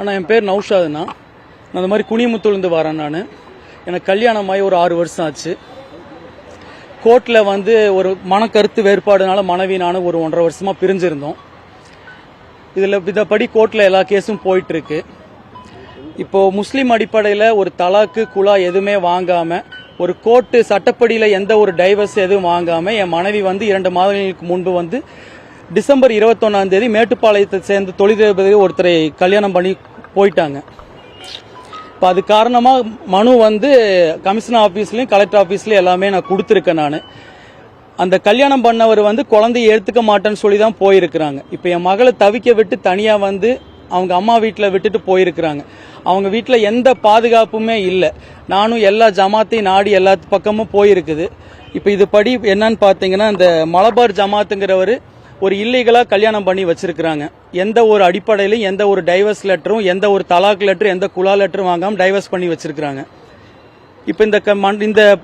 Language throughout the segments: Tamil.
அண்ணா என் பேர் நௌஷாதுண்ணா. நான் இந்த மாதிரி குனிமுத்துலேருந்து வரேன் நான். எனக்கு கல்யாணம் ஆகி ஒரு ஆறு வருஷம் ஆச்சு. கோர்ட்டில் வந்து ஒரு மனக்கருத்து வேறுபாடுனால மனைவி நானும் ஒரு ஒன்றரை வருஷமாக பிரிஞ்சிருந்தோம். இதில் இதப்படி கோர்ட்டில் எல்லா கேஸும் போயிட்டுருக்கு இப்போது முஸ்லீம் அடிப்படையில் ஒரு தலாக்கு குலா எதுவுமே வாங்காமல் ஒரு கோர்ட்டு சட்டப்படியில் எந்த ஒரு டைவர்ஸ் எதுவும் வாங்காமல் என் மனைவி வந்து இரண்டு மாதங்களுக்கு முன்பு வந்து டிசம்பர் இருபத்தொன்னாம் தேதி மேட்டுப்பாளையத்தை சேர்ந்த தொழிலதிபதி ஒருத்தரை கல்யாணம் பண்ணி போயிட்டாங்க. இப்போ அது காரணமாக மனு வந்து கமிஷனர் ஆஃபீஸ்லையும் கலெக்டர் ஆஃபீஸ்லையும் எல்லாமே நான் கொடுத்துருக்கேன் நான். அந்த கல்யாணம் பண்ணவர் வந்து குழந்தைய எடுத்துக்க மாட்டேன்னு சொல்லி தான் போயிருக்கிறாங்க. இப்போ என் மகளை தவிக்க விட்டு தனியாக வந்து அவங்க அம்மா வீட்டில் விட்டுட்டு போயிருக்கிறாங்க. அவங்க வீட்டில் எந்த பாதுகாப்புமே இல்லை. நானும் எல்லா ஜமாத்தையும் நாடி எல்லா பக்கமும் போயிருக்குது. இப்போ இது படி என்னன்னு பார்த்தீங்கன்னா இந்த மலபார் ஜமாத்துங்கிறவர் ஒரு இல்லீகலாக கல்யாணம் பண்ணி வச்சிருக்கிறாங்க. எந்த ஒரு அடிப்படையிலும் எந்த ஒரு டைவர்ஸ் லெட்டரும் எந்த ஒரு தலாக் லெட்டரும் எந்த குலா லெட்டரும் வாங்காமல் டைவர்ஸ் பண்ணி வச்சிருக்கிறாங்க. இப்போ இந்த க- இந்த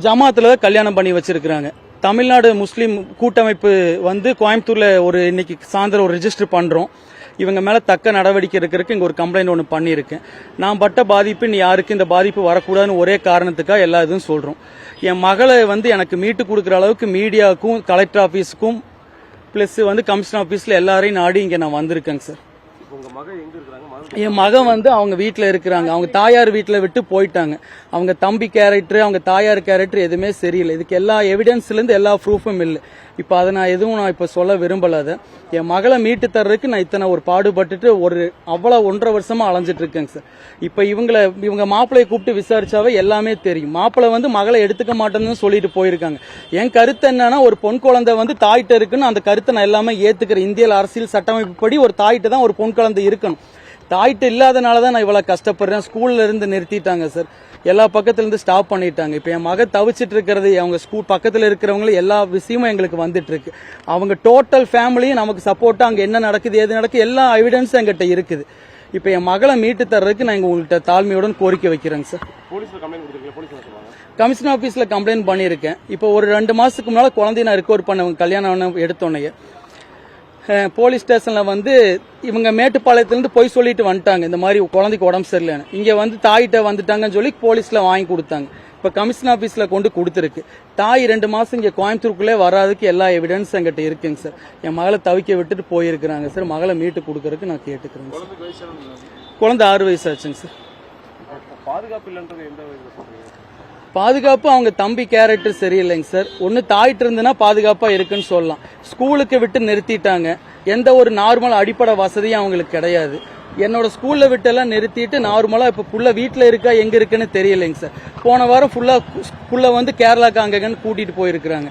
ஜமாத்தில் தான் கல்யாணம் பண்ணி வச்சிருக்கிறாங்க. தமிழ்நாடு முஸ்லீம் கூட்டமைப்பு வந்து கோயம்புத்தூரில் ஒரு இன்னைக்கு சாயந்தரம் ஒரு ரெஜிஸ்டர் பண்ணுறோம் இவங்க மேலே தக்க நடவடிக்கை இருக்கிறதுக்கு இங்கே ஒரு கம்ப்ளைண்ட் ஒன்று பண்ணியிருக்கேன் நான் பட்ட பாதிப்பு நீ யாருக்கு இந்த பாதிப்பு வரக்கூடாதுன்னு ஒரே காரணத்துக்காக எல்லா இதுவும் சொல்கிறோம் என் மகளை வந்து எனக்கு மீட்டு கொடுக்குற அளவுக்கு மீடியாவுக்கும் கலெக்டர் ஆஃபீஸுக்கும் ப்ளஸ் வந்து கமிஷனர் ஆஃபீஸில் எல்லாரையும் நாடி இங்கே நான் வந்திருக்கேங்க சார் இப்போ உங்க மகன் எங்க இருக்கிறாங்க? என் மகன் வந்து அவங்க வீட்டில் இருக்கிறாங்க. அவங்க தாயார் வீட்டில் விட்டு போயிட்டாங்க. அவங்க தம்பி கேரக்டர் அவங்க தாயார் கேரக்டர் எதுவுமே சரியில்லை. இதுக்கு எல்லா எவிடன்ஸ்லேருந்து எல்லா ப்ரூஃபும் இல்லை. இப்போ அதை நான் எதுவும் நான் இப்போ சொல்ல விரும்பலாத என் மகளை மீட்டு தர்றதுக்கு நான் இத்தனை ஒரு பாடுபட்டுட்டு ஒரு அவ்வளோ ஒன்றரை வருஷமாக அலைஞ்சிட்டு இருக்கேங்க சார் இப்போ இவங்கள இவங்க மாப்பிள்ளையை கூப்பிட்டு விசாரிச்சாவே எல்லாமே தெரியும். மாப்பிள்ளை வந்து மகளை எடுத்துக்க மாட்டேன்னு சொல்லிட்டு போயிருக்காங்க. என் கருத்து என்னன்னா ஒரு பொன் குழந்தை வந்து தாயிட்ட இருக்குன்னு அந்த கருத்தை நான் எல்லாமே ஏற்றுக்கிறேன் இந்திய அரசியல் சட்டமைப்பு படி ஒரு தாயிட்ட தான் ஒரு பொன் குழந்தை இருக்கணும். தாயிட்ட இல்லாதனால தான் நான் இவ்வளவு கஷ்டப்படுறேன். ஸ்கூல்ல இருந்து நிறுத்திட்டாங்க சார். எல்லா பக்கத்துல இருந்து ஸ்டாப் பண்ணிட்டாங்க. இப்போ என் மக தவிச்சிட்டு இருக்கிறது அவங்க ஸ்கூல் பக்கத்துல இருக்கிறவங்களும் எல்லா விஷயமும் எங்களுக்கு வந்துட்டு இருக்கு. அவங்க டோட்டல் ஃபேமிலியும் நமக்கு சப்போர்ட்டா அங்க என்ன நடக்குது எது நடக்குது எல்லா எவிடன்ஸும் எங்கிட்ட இருக்குது. இப்போ என் மகளை மீட்டு தர்றதுக்கு நான் உங்கள்கிட்ட தாழ்மையுடன் கோரிக்கை வைக்கிறேங்க சார். கமிஷன் ஆஃபீஸில் கம்ப்ளைண்ட் பண்ணியிருக்கேன். இப்போ ஒரு ரெண்டு மாதத்துக்கு முன்னால் குழந்தைய நான் ரெக்கார்ட் பண்ண கல்யாணம் எடுத்தோன்னே போலீஸ் ஸ்டேஷனில் வந்து இவங்க மேட்டுப்பாளையத்துலேருந்து போய் சொல்லிட்டு வந்துட்டாங்க. இந்த மாதிரி குழந்தைக்கு உடம்பு சரியில்லைன்னு. இங்கே வந்து தாயிட்ட வந்துட்டாங்கன்னு சொல்லி போலீஸில் வாங்கி கொடுத்தாங்க. இப்போ கமிஷன் ஆஃபீஸில் கொண்டு கொடுத்துருக்கு. தாய் ரெண்டு மாதம் இங்கே கோயம்புத்தூருக்குள்ளே வராதுக்கு எல்லா எவிடன்ஸ் என்கிட்ட இருக்குங்க சார் என் மகளை தவிக்க விட்டுட்டு போயிருக்கிறாங்க சார் மகளை மீட்டு கொடுக்கறதுக்கு நான் கேட்டுக்கிறேங்க சார் குழந்தை ஆறு வயசு ஆச்சுங்க சார் பாதுகாப்பு இல்லைன்றது எந்த பாதுகாப்பு அவங்க தம்பி கேரக்டர் சரியில்லைங்க சார். ஒன்னு தாயிட்டு இருந்துன்னா பாதுகாப்பா இருக்குன்னு சொல்லலாம். ஸ்கூலுக்கு விட்டு நிறுத்திட்டாங்க. எந்த ஒரு நார்மல் அடிப்படை வசதியும் அவங்களுக்கு கிடையாது. என்னோட ஸ்கூல்ல விட்டு எல்லாம் நிறுத்திட்டு நார்மலா இப்ப புள்ள வீட்டுல இருக்கா எங்க இருக்குன்னு தெரியலைங்க சார். போன வாரம் ஃபுல்லா புள்ள வந்து கேரளாக்கு அங்கங்கன்னு கூட்டிட்டு போயிருக்கிறாங்க.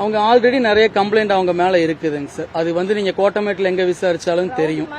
அவங்க ஆல்ரெடி நிறைய கம்ப்ளைண்ட் அவங்க மேல இருக்குதுங்க சார். அது வந்து நீங்க கோட்டமேட்டில் எங்க விசாரிச்சாலும் தெரியும்.